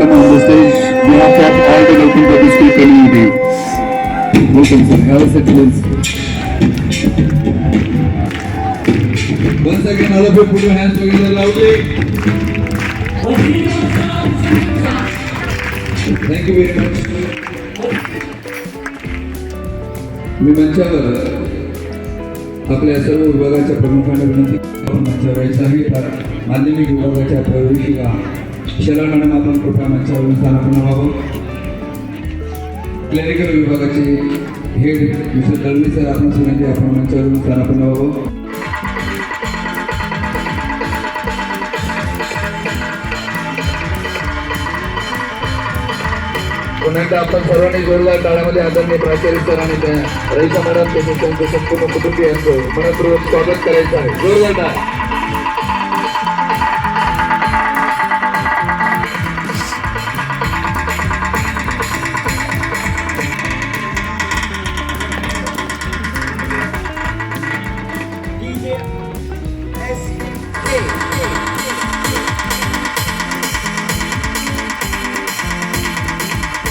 welcome on the stage. We have kept all the welcome to the school community. Welcome sir, have a seat please. Once again, all of you put your hands together loudly. Thank you very much. मी मंचावर आपल्या सर्व विभागाच्या प्रमुखांना विनंती आपण मंचावर यायचं आहे माध्यमिक विभागाच्या प्रवेशिका शरण मॅडम आपण कृपया मंचावर स्थानापन्न व्हावं क्लॅरिकल विभागाचे हेड मिस्टर दळवी सर आपण सुनंदी आपण मंचावर स्थानापन्न व्हावं पुन्हा एकदा आपण सर्वांनी जोरदार टाळ्यामध्ये आदरणीय प्राचार्य सर आणि त्या रईसा मॅडम तसेच त्यांचं संपूर्ण कुटुंबियांचं मनपूर्वक स्वागत करायचं आहे. जोरदार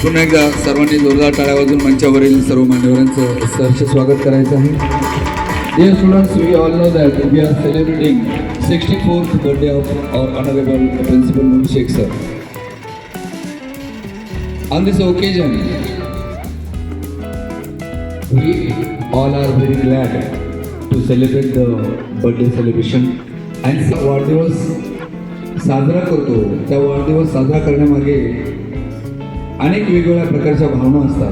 पुन्हा एकदा सर्वांनी जोरदार टाळ्या वाजून मंचावरील सर्व मान्यवरांचं सरचं स्वागत करायचं आहे. Dear students we all know that we are celebrating sixty fourth birthday of our honourable principal Shaikh sir on this occasion we all are very glad to celebrate the birthday celebration and वाढदिवस साजरा करतो. त्या वाढदिवस साजरा करण्यामागे अनेक वेगवेगळ्या प्रकारच्या भावना असतात.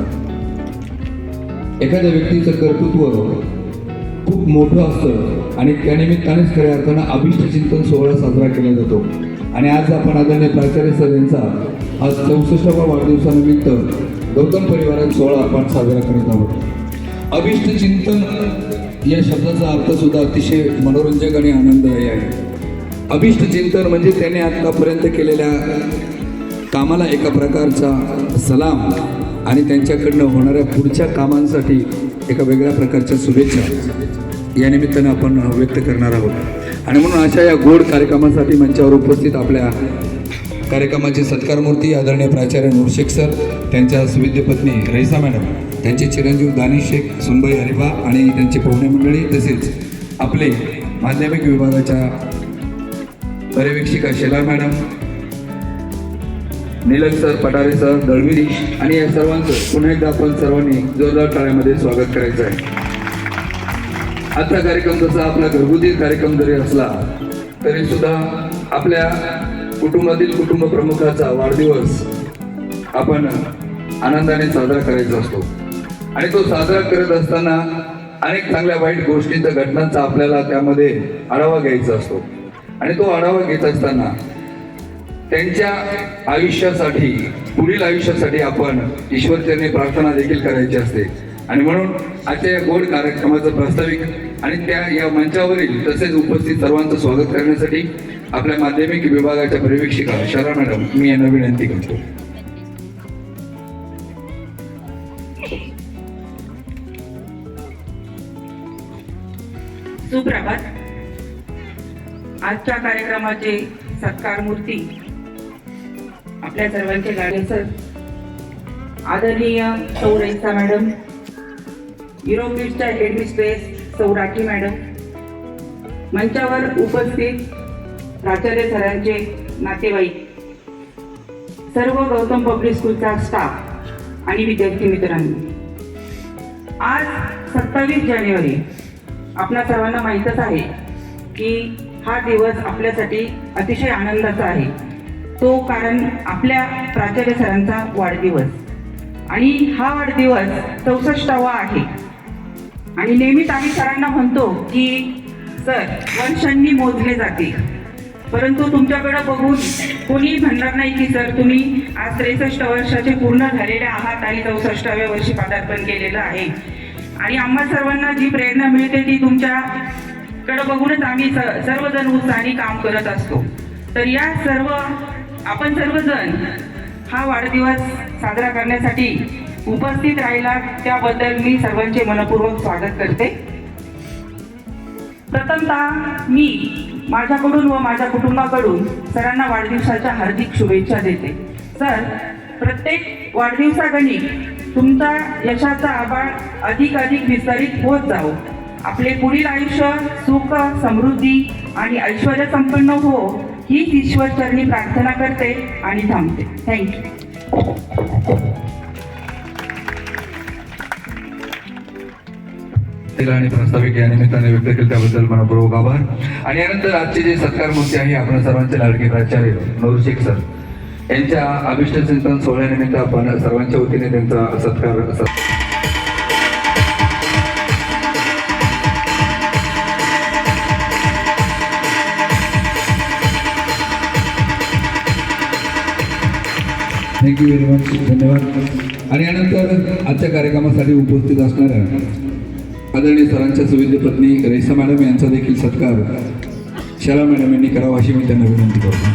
एखाद्या व्यक्तीचं कर्तृत्व खूप मोठं असतं आणि त्यानिमित्तानेच खऱ्या अर्थानं अभिष्ट चिंतन सोहळा साजरा केला जातो. आणि आज आपण आदरणीय प्राचार्य सर यांचा आज चौसष्टावा वाढदिवसानिमित्त गौतम परिवारात सोहळा आपण साजरा करत आहोत. अभिष्ट चिंतन या शब्दाचा अर्थ सुद्धा अतिशय मनोरंजक आणि आनंददायी आहे. अभिष्ट चिंतन म्हणजे त्याने आतापर्यंत केलेल्या कामाला एका प्रकारचा सलाम आणि त्यांच्याकडनं होणाऱ्या पुढच्या कामांसाठी एका वेगळ्या प्रकारच्या शुभेच्छा या निमित्तानं आपण व्यक्त करणार आहोत. आणि म्हणून अशा या गोड कार्यक्रमासाठी मंचावर उपस्थित आपल्या कार्यक्रमाचे सत्कारमूर्ती आदरणीय प्राचार्य नूरशेख सर त्यांच्या सुविद्य पत्नी रईसा मॅडम त्यांचे चिरंजीव दानिश शेख सुनबाई हरिबा आणि त्यांची पाहुणे मंडळी तसेच आपले माध्यमिक विभागाच्या पर्यवेक्षिका Shela madam Nilak sir Patare sir Dalvi आणि या सर्वांचं पुन्हा एकदा आपण सर्वांनी जोरदार टाळ्यामध्ये स्वागत करायचं आहे. आजचा कार्यक्रम जसा आपला घरगुती कार्यक्रम जरी असला तरी सुद्धा आपल्या कुटुंबातील कुटुंब प्रमुखाचा वाढदिवस आपण आनंदाने साजरा करायचा असतो. आणि तो साजरा करत असताना अनेक चांगल्या वाईट गोष्टींचा घटनांचा आपल्याला त्यामध्ये आढावा घ्यायचा असतो. आणि तो आढावा घेत असताना त्यांच्या आयुष्यासाठी पुढील आयुष्यासाठी आपण ईश्वरचरणी प्रार्थना देखील करायची असते. आणि म्हणून आजच्या या गोड कार्यक्रमाचं प्रास्ताविक आणि त्या या मंचावरील तसेच उपस्थित सर्वांचं स्वागत करण्यासाठी आपल्या माध्यमिक विभागाच्या पर्यवेक्षिका शरा मॅडम मी यांना विनंती करतो. सुप्रभात. आजच्या कार्यक्रमाचे सत्कार मूर्ती आपल्या सर्वांचे गाडे सर आदरणीय सौरेसा मॅडम युरोपीच्या हेड मिस्ट्रेस सौराठी मॅडम मंचावर उपस्थित प्राचार्य सरांचे नातेवाईक सर्व गौतम पब्लिक स्कूलचा स्टाफ आणि विद्यार्थी मित्रांनो. आज सत्तावीस जानेवारी. आपल्या सर्वांना माहीतच आहे की हा दिवस आपल्यासाठी अतिशय आनंदाचा आहे. तो कारण आपल्या प्राचार्य सरांचा वाढदिवस. आणि हा वाढदिवस चौसष्टावा आहे. आणि नेहमीच आम्ही सरांना म्हणतो की सर वर्षांनी मोजले जाते परंतु तुमच्याकडे बघून कोणी म्हणणार नाही की सर तुम्ही आज त्रेसष्ट वर्षाचे पूर्ण झालेले आहात आणि चौसष्टाव्या वर्षी पदार्पण केलेलं आहे. आणि आम्हा सर्वांना जी प्रेरणा मिळते ती तुमच्याकडे बघूनच आम्ही स- सर्वजण उत्साहाने काम करत असतो. तर या सर्व आपण सर्वजण हा वाढदिवस साजरा करण्यासाठी उपस्थित राहिला त्याबद्दल मी सर्वांचे मनपूर्वक स्वागत करते. प्रथमतः मी माझ्याकडून व माझ्या कुटुंबाकडून सरांना वाढदिवसाच्या हार्दिक शुभेच्छा देते. सर प्रत्येक वाढदिवसागणिक तुमचा यशाचा आभाळ अधिक अधिक विस्तारित होत जावो. आपले पुढील आयुष्य सुख समृद्धी आणि ऐश्वर संपन्न हो हीच ईश्वरचरणी प्रार्थना करते आणि थांबते. थँक्यू आणि प्रास्ताविक या निमित्ताने व्यक्त केले त्याबद्दल मनपूर्वक आभार. आणि यानंतर आजचे जे सत्कार मूर्ती आहे आपण सर्वांचे लाडके प्राचार्य नवरशेख सर यांच्या अभिष्ट चिंतन सोहळ्यानिमित्त आपण सर्वांच्या वतीने त्यांचा सत्कार थँक्यू व्हेरी मच धन्यवाद. आणि यानंतर आजच्या कार्यक्रमासाठी उपस्थित असणाऱ्या आदरणीय सरांच्या सुविद्य पत्नी रेसा मॅडम यांचा देखील सत्कार शरा मॅडम यांनी करावा अशी मी त्यांना विनंती करतो.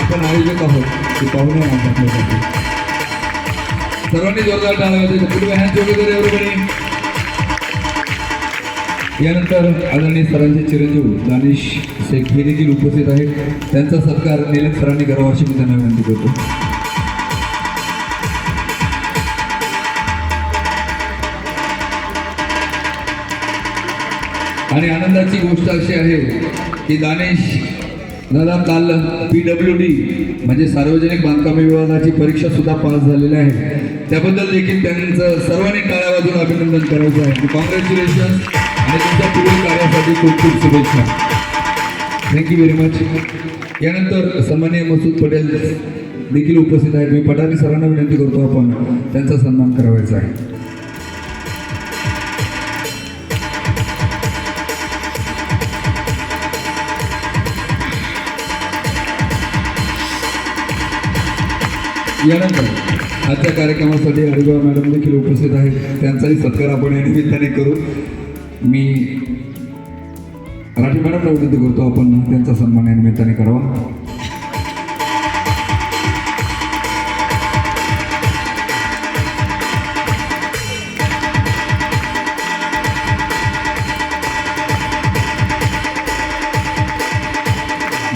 आपण आयोजक आहोत ते पाहुणे आहोत आपल्यासाठी. सर्वांनी जोरदार टाळा वाजवायचा. पूर्व हँड यानंतर आदरणीय सरांचे चिरंजीव दानिश शेख हे देखील उपस्थित आहेत. त्यांचा सत्कार निलम सरांनी करावा अशी मी त्यांना विनंती करतो. आणि आनंदाची गोष्ट अशी आहे की दानेश दादा काल पी डब्ल्यू डी म्हणजे सार्वजनिक बांधकाम विभागाची परीक्षा सुद्धा पास झालेली आहे. त्याबद्दल देखील त्यांचं सर्वांनी टाळ्या वाजून अभिनंदन करायचं आहे. कॉंग्रॅच्युलेशन आणि तुमच्या पुढील कार्यासाठी खूप खूप शुभेच्छा. थँक्यू व्हेरी मच यानंतर सन्मान्य मसूद पटेल देखील उपस्थित आहेत. मी पठारी सरांना विनंती करतो आपण त्यांचा सन्मान करावायचा आहे. यानंतर आजच्या कार्यक्रमासाठी हरिभाऊ मॅडम देखील उपस्थित आहेत. त्यांचाही सत्कार आपण या निमित्ताने करू. मी राठी मॅडमला विनंती करतो. आपण त्यांचा सन्मान या निमित्ताने करावा.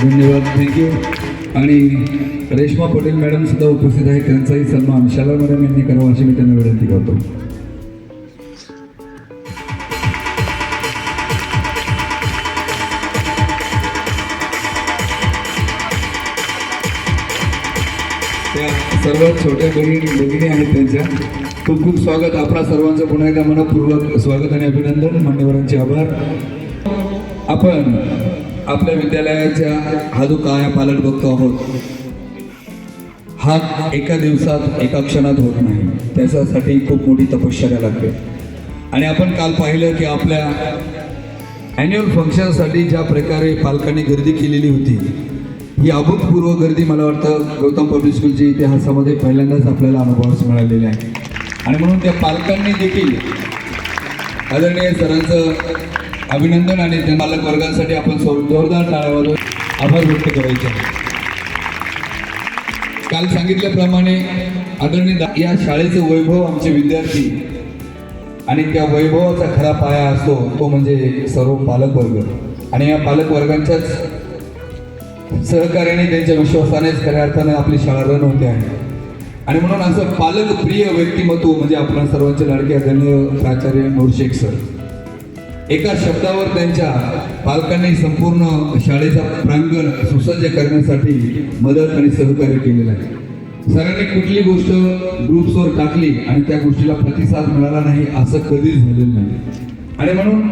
धन्यवाद. थँक्यू आणि रेश्मा पटेल मॅडम सुद्धा उपस्थित आहेत. त्यांचाही सन्मान शाला मॅडम यांनी करावा अशी मी त्यांना विनंती करतो. सर्व छोट्या बहिणी भगिनी आहेत त्यांच्या खूप खूप स्वागत. आपला सर्वांचं पुन्हा एकदा मनपूर्वक स्वागत आणि अभिनंदन. मान्यवरांचे आभार. आपण आपल्या विद्यालयाच्या हा जो काया पालट बघतो आहोत. हा एका दिवसात एका क्षणात होत नाही. त्याच्यासाठी खूप मोठी तपश्चर्या लागते. आणि आपण काल पाहिलं की आपल्या ॲन्युअल फंक्शनसाठी ज्या प्रकारे पालकांनी गर्दी केलेली होती ही अभूतपूर्व गर्दी मला वाटतं गौतम पब्लिक स्कूलच्या इतिहासामध्ये पहिल्यांदाच आपल्याला अनुभवास मिळालेले आहे. आणि म्हणून त्या पालकांनी देखील आदरणीय सरांचं अभिनंदन आणि त्या पालकवर्गांसाठी आपण जोरदार टाळ्या वाजवून आभार व्यक्त करायचे काल सांगितल्याप्रमाणे आदरणीय दा- या शाळेचं वैभव आमचे विद्यार्थी आणि त्या वैभवाचा खरा पाया असतो तो म्हणजे सर्व पालक वर्ग. आणि या पालक वर्गांच्याच सहकार्याने त्यांच्या विश्वासानेच खऱ्या अर्थानं आपली शाळा रन होते आहे. आणि म्हणून असं पालक प्रिय व्यक्तिमत्व म्हणजे आपल्या सर्वांचे लाडके आदरणीय प्राचार्य नोरशेख सर. एका शब्दावर त्यांच्या पालकांनी संपूर्ण शाळेचा प्रांगण सुसज्ज करण्यासाठी मदत आणि सहकार्य केलेलं आहे. सरांनी कुठली गोष्ट ग्रुप्सवर टाकली आणि त्या गोष्टीला प्रतिसाद मिळाला नाही असं कधीच झालेलं नाही. आणि म्हणून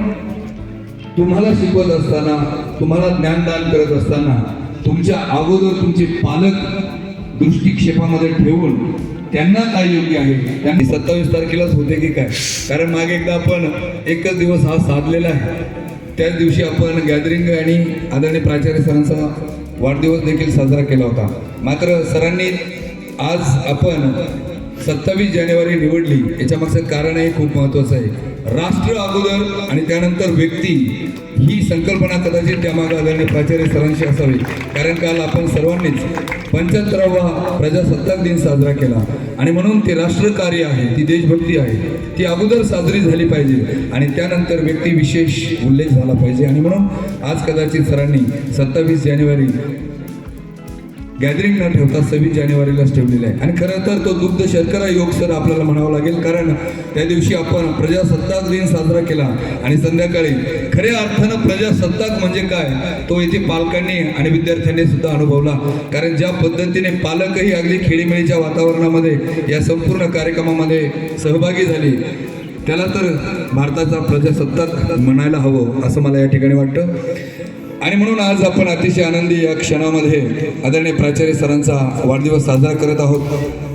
तुम्हाला शिकवत असताना तुम्हाला ज्ञानदान करत असताना तुमच्या अगोदर तुमचे पालक दृष्टिक्षेपामध्ये ठेवून त्यांना काय योग्य आहे? त्यांनी सत्तावीस तारखेलाच होते की काय? कारण मागे एकदा आपण एकच दिवस हा साधलेला आहे. त्याच दिवशी आपण गॅदरिंग आणि आदरणीय प्राचार्य सरांचा वाढदिवस देखील साजरा केला होता. मात्र सरांनी आज आपण सत्तावीस जानेवारी निवडली. याच्यामागचं कारणही खूप महत्त्वाचं आहे. राष्ट्र अगोदर आणि त्यानंतर व्यक्ती ही संकल्पना कदाचित त्यामागे आदरणीय प्राचार्य सरांशी असावी. कारण काल आपण सर्वांनीच पंच्याहत्तरावा प्रजासत्ताक दिन साजरा केला. आणि म्हणून ते राष्ट्रकार्य आहे ती देशभक्ती आहे ती अगोदर साजरी झाली पाहिजे आणि त्यानंतर व्यक्ती विशेष उल्लेख झाला पाहिजे. आणि म्हणून आज कदाचित सरांनी सत्तावीस जानेवारी गॅदरिंग न ठेवता सव्वीस जानेवारीलाच ठेवलेलं आहे. आणि खरं तर तो दुग्ध शर्करा योग सर आपल्याला म्हणावा लागेल कारण त्या दिवशी आपण प्रजासत्ताक दिन साजरा केला. आणि संध्याकाळी खऱ्या अर्थानं प्रजासत्ताक म्हणजे काय? तो येथे पालकांनी आणि विद्यार्थ्यांनी सुद्धा अनुभवला. कारण ज्या पद्धतीने पालकही अगदी खेळीमेळीच्या वातावरणामध्ये या संपूर्ण कार्यक्रमामध्ये सहभागी झाले त्याला तर भारताचा प्रजासत्ताक म्हणायला हवं असं मला या ठिकाणी वाटतं. आणि म्हणून आज आपण अतिशय आनंदी या क्षणामध्ये आदरणीय प्राचार्य सरांचा वाढदिवस साजरा करत आहोत.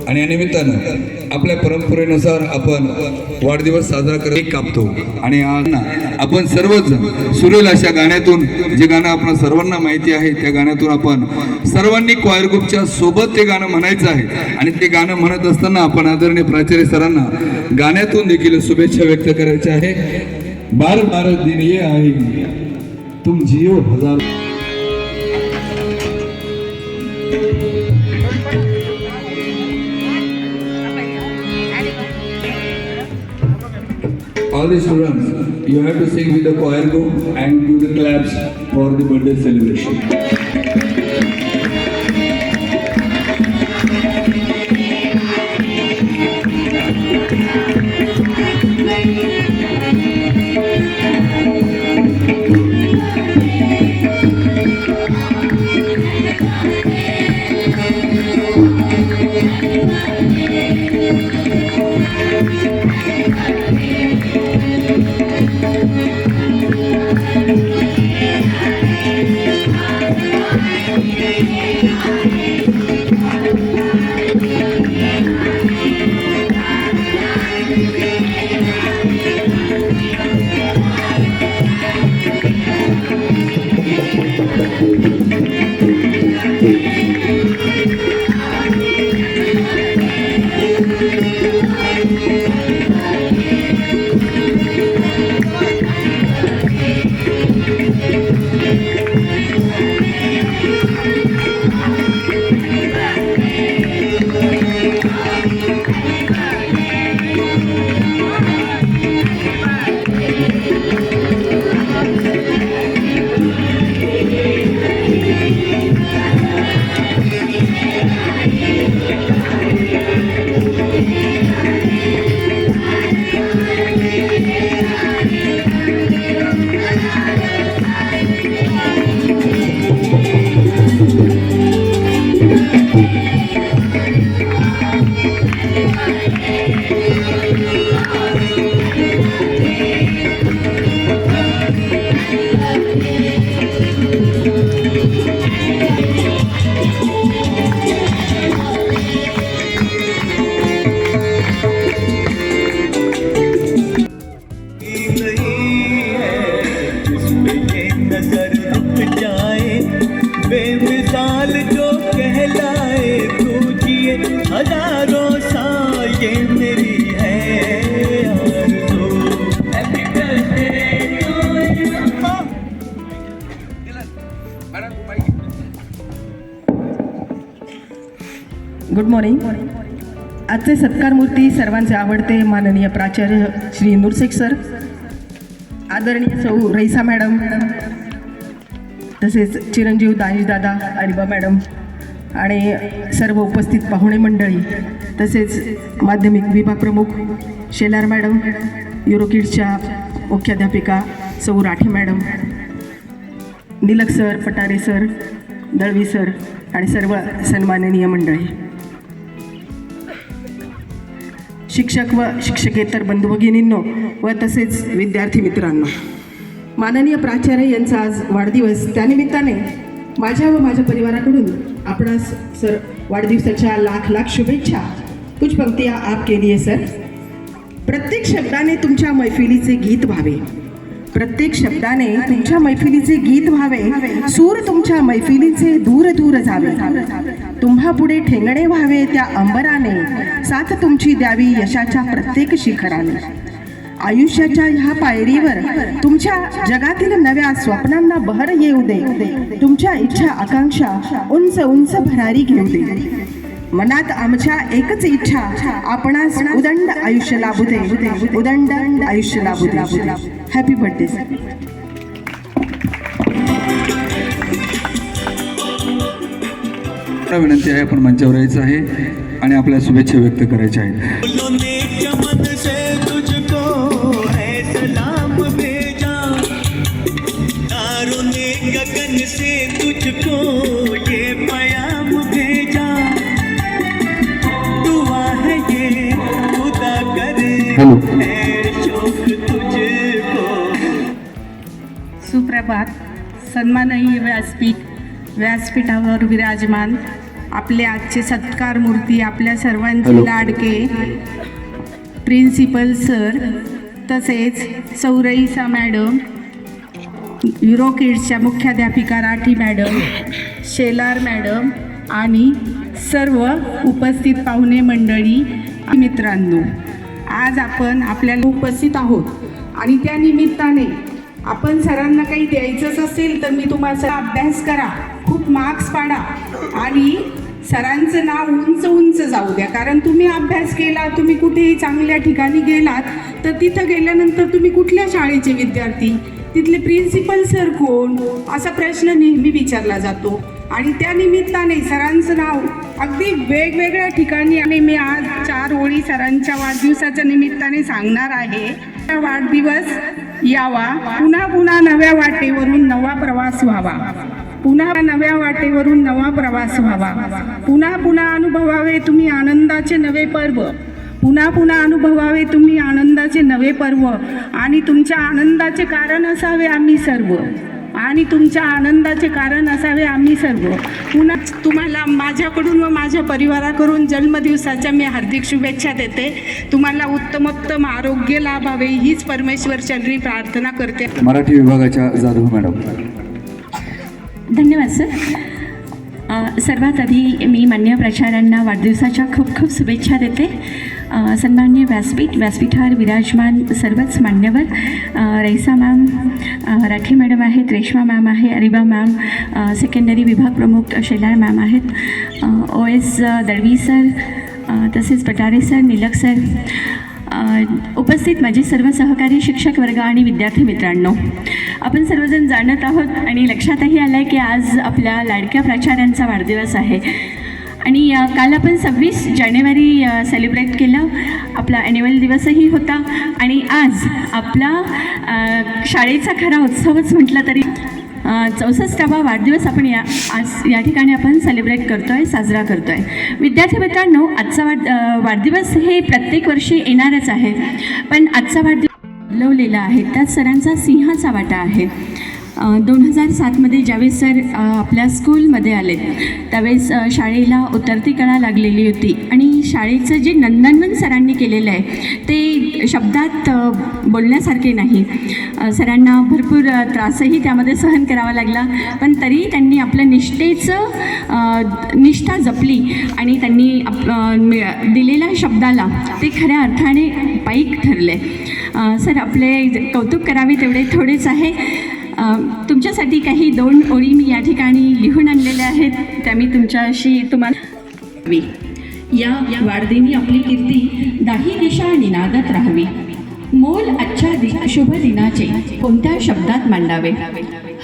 आणि या निमित्तानं आपल्या परंपरेनुसार आपण वाढदिवस साजरा करत कापतो. आणि आपण सर्वच सुरेल अशा गाण्यातून जे गाणं आपण सर्वांना माहिती आहे त्या गाण्यातून आपण सर्वांनी क्वायर ग्रुपच्या सोबत ते गाणं म्हणायचं आहे. आणि ते गाणं म्हणत असताना आपण आदरणीय प्राचार्य सरांना गाण्यातून देखील शुभेच्छा व्यक्त करायच्या आहे बार बार दिन ये आहे तुम जियो हजार All the students, you have to sing with the choir go and do the claps for the birthday celebration. सत्कारमूर्ती सर्वांचे आवडते. माननीय प्राचार्य श्री नुरशेख सर. आदरणीय सौ रईसा मॅडम. तसेच चिरंजीव दादा अरिबा मॅडम आणि सर्व उपस्थित पाहुणे मंडळी. तसेच माध्यमिक विभाग प्रमुख शेलार मॅडम युरोकिड्सच्या मुख्याध्यापिका सौ Rathi madam Nilak sir Patare sir Dalvi sir आणि सर्व सन्माननीय मंडळी. शिक्षक व शिक्षकेतर बंधू भगिनींनो व तसेच विद्यार्थी मित्रांनो. माननीय प्राचार्य यांचा आज वाढदिवस त्यानिमित्ताने माझ्या व माझ्या परिवाराकडून आपणास सर वाढदिवसाच्या लाख लाख शुभेच्छा. कुछ पंक्तियाँ आपके लिए सर. प्रत्येक शब्दाने तुमच्या मैफिलीचे गीत व्हावे. प्रत्येक शब्दाने तुमच्या मैफिलीचे गीत व्हावे. सूर तुमच्या मैफिलीचे दूर दूर जावे. तुम्हा पुढे ठेंगणे व्हावे त्या अंबराने. साथ तुमची द्यावी यशाच्या प्रत्येक शिखराने. आयुष्याच्या ह्या पायरीवर तुमच्या जगातील नव्या स्वप्नांना बहर येऊ दे. तुमच्या इच्छा आकांक्षा उंच उंच भरारी घेऊ दे. मनात आमच्या एकच इच्छा आपणास उदंड आयुष्य लाभू दे. उदंड आयुष्य लाभू दे. हॅपी बर्थडे मला विनंती आहे आपण मंचावर यायचं आहे आणि आपल्या शुभेच्छा व्यक्त करायच्या आहेत. है है है सुप्रभात. सन्माननीय व्यासपीठ व्यासपीठावर विराजमान आपले आजचे सत्कार मूर्ती आपल्या सर्वांचे. लाडके प्रिन्सिपल सर तसेच सौरईसा मॅडम युरो किड्सच्या मुख्याध्यापिका राठी मॅडम शेलार मॅडम आणि सर्व उपस्थित पाहुणे मंडळी मित्रांनो आज आपण आपल्याला उपस्थित आहोत आणि त्या निमित्ताने आपण सरांना काही द्यायचंच असेल तर मी तुम्हाला अभ्यास करा खूप मार्क्स पाडा आणि सरांचं नाव उंच उंच जाऊ द्या. कारण तुम्ही अभ्यास केला तुम्ही कुठेही चांगल्या ठिकाणी गेलात तर तिथं गेल्यानंतर तुम्ही कुठल्या शाळेचे विद्यार्थी? तिथले प्रिन्सिपल सर कोण? असा प्रश्न नेहमी विचारला जातो. आणि त्या निमित्ताने सरांचं नाव अगदी वेगवेगळ्या ठिकाणी आणि मी आज चार ओळी सरांच्या वाढदिवसाच्या निमित्ताने सांगणार आहे. हा वाढदिवस यावा. पुन्हा पुन्हा नव्या वाटेवरून नवा प्रवास व्हावा. पुन्हा नव्या वाटेवरून नवा प्रवास व्हावा. पुन्हा पुन्हा अनुभवावे तुम्ही आनंदाचे नवे पर्व. पुन्हा पुन्हा अनुभवावे तुम्ही आनंदाचे नवे पर्व. आणि तुमच्या आनंदाचे कारण असावे आम्ही सर्व. आणि तुमच्या आनंदाचे कारण असावे आम्ही सर्व. पुन्हा तुम्हाला माझ्याकडून व माझ्या परिवाराकडून जन्मदिवसाच्या मी हार्दिक शुभेच्छा देते. तुम्हाला उत्तमोत्तम आरोग्य लाभावे हीच परमेश्वर चंद्री प्रार्थना करते. मराठी विभागाच्या जाधव मॅडम. धन्यवाद सर सर्वात आधी मी मान्य प्राचार्यांना वाढदिवसाच्या खूप खूप शुभेच्छा देते. सन्मान्य व्यासपीठ व्यासपीठावर विराजमान सर्वच मान्यवर. रईसा मॅम राठी मॅडम आहेत रेश्मा मॅम आहे अरिबा मॅम सेकंडरी विभाग प्रमुख शेलार मॅम आहेत. ओ एस दळवी सर तसेच पटारे सर निलक सर उपस्थित माझे सर्व सहकारी शिक्षक वर्ग आणि विद्यार्थी मित्रांनो आपण सर्वजण जाणत आहोत आणि लक्षातही आलं आहे की आज आपल्या लाडक्या प्राचार्यांचा वाढदिवस आहे. आणि काल आपण सव्वीस जानेवारी सेलिब्रेट केलं. आपला ॲन्युअल दिवसही होता. आणि आज आपला शाळेचा खरा उत्सवच म्हटला तरी चौसष्टावा वाढदिवस आपण या आज या ठिकाणी आपण सेलिब्रेट करतो आहे साजरा करतो आहे विद्यार्थी मित्रांनो आजचा वाढ वाढदिवस हे प्रत्येक वर्षी येणारच आहे. पण आजचा वाढदिवस बदलवलेला आहे. त्यात सरांचा सिंहाचा वाटा आहे. दोन हजार सातमध्ये ज्यावेळेस सर आपल्या स्कूलमध्ये आले त्यावेळेस शाळेला उतरती कळा लागलेली होती. आणि शाळेचं जे नंदनवन सरांनी केलेलं आहे ते शब्दात बोलण्यासारखे नाही. सरांना भरपूर त्रासही त्यामध्ये सहन करावा लागला पण तरी त्यांनी आपलं निष्ठेचं निष्ठा जपली आणि त्यांनी आप दिलेल्या शब्दाला ते खऱ्या अर्थाने पाईक ठरले सर आपले कौतुक करावे तेवढे थोडेच आहे. तुमच्यासाठी काही दोन ओळी मी या ठिकाणी लिहून आणलेल्या आहेत त्या मी तुमच्याशी तुम्हाला या वाढदिनी आपली कीर्ती दाही दिशा निनादत राहावी. मोल आजच्या दि शुभ दिनाचे कोणत्या शब्दात मांडावे?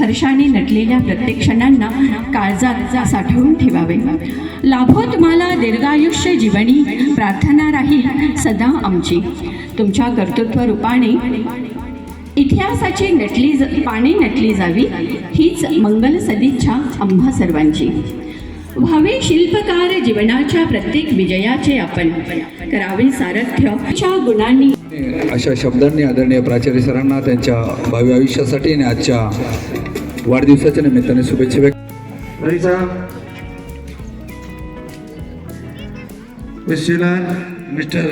हर्षाने नटलेल्या प्रत्येक क्षणांना काळजात साठवून ठेवावे. लाभो तुम्हाला दीर्घायुष्य जीवनी प्रार्थना राहील सदा आमची. तुमच्या कर्तृत्व रूपाने इतिहासाची नटली ज पाने नटली जावी हीच मंगल सदिच्छा आम्हा सर्वांची. व्हावे शिल्पकार जीवनाच्या प्रत्येक विजयाचे आपण करावे सारथ्य गुणांनी अशा शब्दांनी आदरणीय प्राचार्य सरांना त्यांच्या भावी आयुष्यासाठी आणि आजच्या वाढदिवसाच्या निमित्ताने शुभेच्छा व्यक्त Raeesa Miss Shilan, Mr.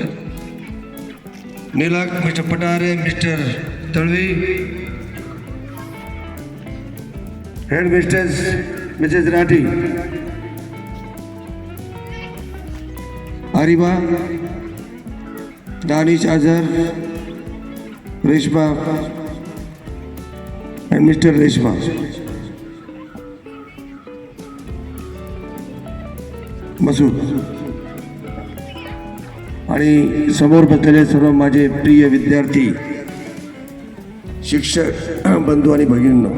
Nilak, Mr. Patare, Mr. Talvi, Head Ariba Mrs. चाजर रेशमा अँड मिस्टर रेशमा. मसूद. आणि समोर बसलेले सर्व माझे प्रिय विद्यार्थी शिक्षक बंधू आणि भगिनींनो.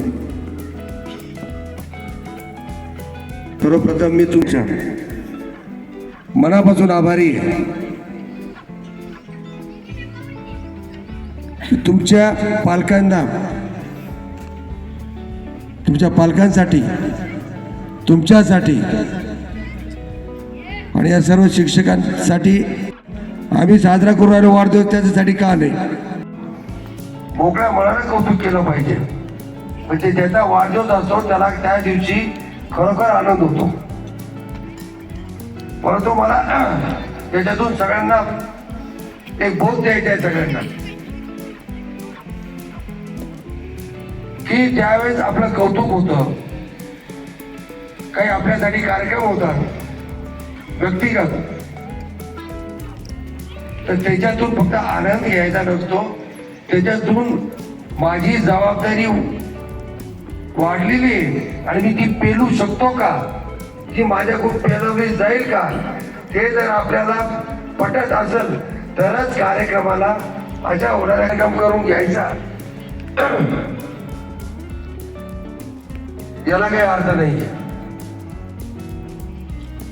सर्वप्रथम मी तुमच्या मनापासून आभारी आहे. तुमच्या पालकांना तुमच्या पालकांसाठी तुमच्यासाठी आणि या सर्व शिक्षकांसाठी आम्ही साजरा करू राहिलो वाढदिवस त्याच्यासाठी का नाही? मोकळ्या मनाने कौतुक केलं पाहिजे. म्हणजे ज्याचा वाढदिवस असतो त्याला त्या दिवशी खरोखर आनंद होतो. परंतु मला त्याच्यातून सगळ्यांना एक बोध द्यायचा आहे सगळ्यांना. की ज्यावेळेस आपलं कौतुक होतं काही आपल्यासाठी कार्यक्रम होतात व्यक्तिगत तर त्याच्यातून फक्त आनंद घ्यायचा नसतो. त्याच्यातून माझी जबाबदारी वाढलेली आहे. आणि मी ती पेलू शकतो का? ही माझ्याकडून पेलवली जाईल का? हे जर आपल्याला पटत असेल तरच कार्यक्रमाला अशा होणारा कार्यक्रम करून घ्यायचा. याला काही अर्थ नाही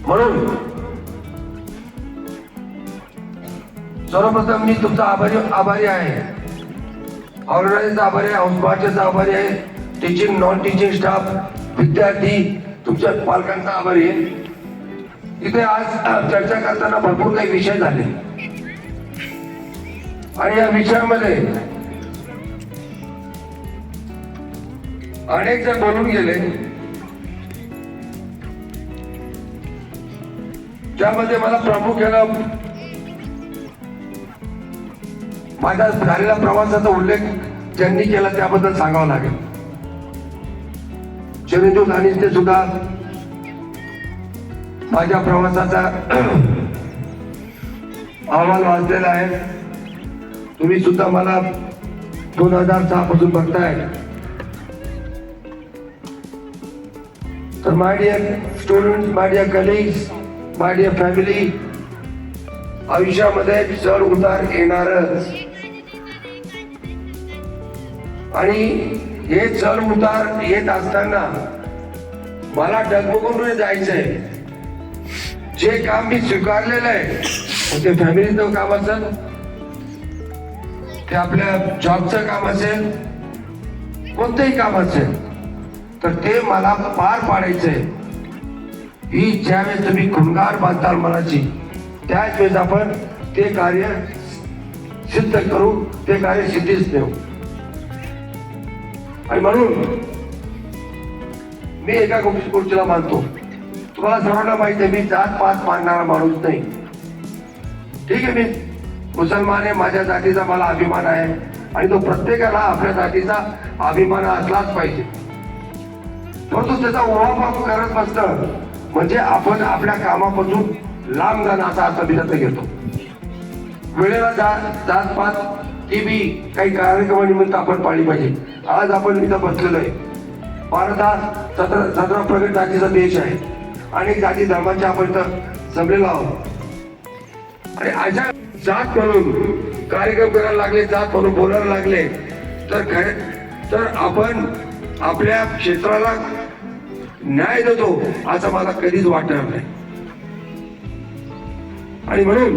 म्हणून सर्वप्रथम मी तुमचा आभारी आभारी आहे. ऑर्गनायझरचा आभारी आहे हाऊसमार्चचा आभारी आहे टीचिंग नॉन टीचिंग स्टाफ विद्यार्थी तुमच्या पालकांचा आभारी आहे. इथे आज चर्चा करताना भरपूर काही विषय झाले. आणि या विषयामध्ये अनेक जण बोलून गेले. त्यामध्ये मला प्रामुख्यानं माझ्या झालेल्या प्रवासाचा उल्लेख ज्यांनी केला त्याबद्दल सांगावं लागेल. चिरंजीव दानिशने सुद्धा माझ्या प्रवासाचा अहवाल वाचलेला आहे. तुम्ही सुद्धा मला दोन हजार सहा पासून बघताय. तर my student my dear colleagues my family आयुष्यामध्ये चढ उतार येणारच. आणि हे चढ उतार येत असताना मला डगमगून जायचंय. जे काम मी स्वीकारलेलं आहे म्हणजे ते फॅमिलीचं काम असेल ते आपल्या जॉबचं काम असेल कोणतंही काम असेल तर ते मला पार पाडायचंय. ही ज्यावेळेस तुम्ही खुणगार बांधताल मनाची त्याच वेळेस आपण ते कार्य सिद्ध करू ते कार्य सिद्धीच देऊ आणि म्हणून मी एका गोष्टी- गोष्टीला मानतो तुम्हाला सर्वांना माहिती आहे मी जात पात मानणारा माणूस नाही. ठीक आहे मी मुसलमान आहे माझ्या जातीचा मला अभिमान आहे आणि तो प्रत्येकाला आपल्या जातीचा अभिमान असलाच पाहिजे. परंतु त्याचा ओवाभाव करत बसतं म्हणजे आपण आपल्या कामापासून लांब जाणं असा अर्थ मी त्याचा घेतो वेळेला जात जात पात ती बी काही कार्यक्रमानिमित्त आपण पाळली पाहिजे. आज आपण इथं बसलेलो आहे. भारत हा सतरा सतरा प्रगत जातीचा देश आहे. अनेक जाती धर्मांच्या आपण इथं जमलेलो आहोत. आणि अशा जात म्हणून कार्यक्रम करायला लागले जात म्हणून बोलायला लागले तर खरे तर आपण आपल्या क्षेत्राला न्याय देतो असं मला कधीच वाटणार नाही. आणि म्हणून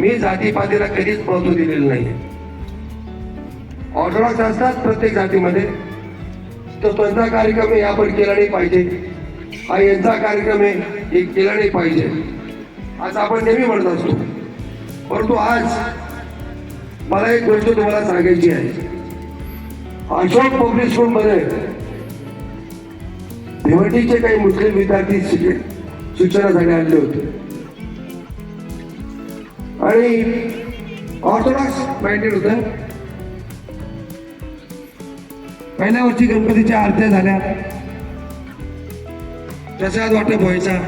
मी जातीपातीला कधीच महत्त्व दिलेलं नाही ऑर्थोडॉक्स असतात प्रत्येक जातीमध्ये. तर त्यांचा कार्यक्रम हे आपण केला नाही पाहिजे. हा यांचा कार्यक्रम आहे हे केला नाही पाहिजे. असं आपण नेहमी म्हणत असतो. परंतु आज मला एक गोष्ट तुम्हाला सांगायची आहे. अशोक पब्लिक स्कूल मध्ये भिवंडीचे काही मुस्लिम विद्यार्थी शिक्षणासाठी आले होते. आणि ऑर्थोडॉक्स माइंडेड होतं पहिल्या वर्षी गणपतीच्या आरत्या झाल्या. प्रसाद वाटप व्हायचा.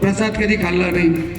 प्रसाद कधी खाल्ला नाही.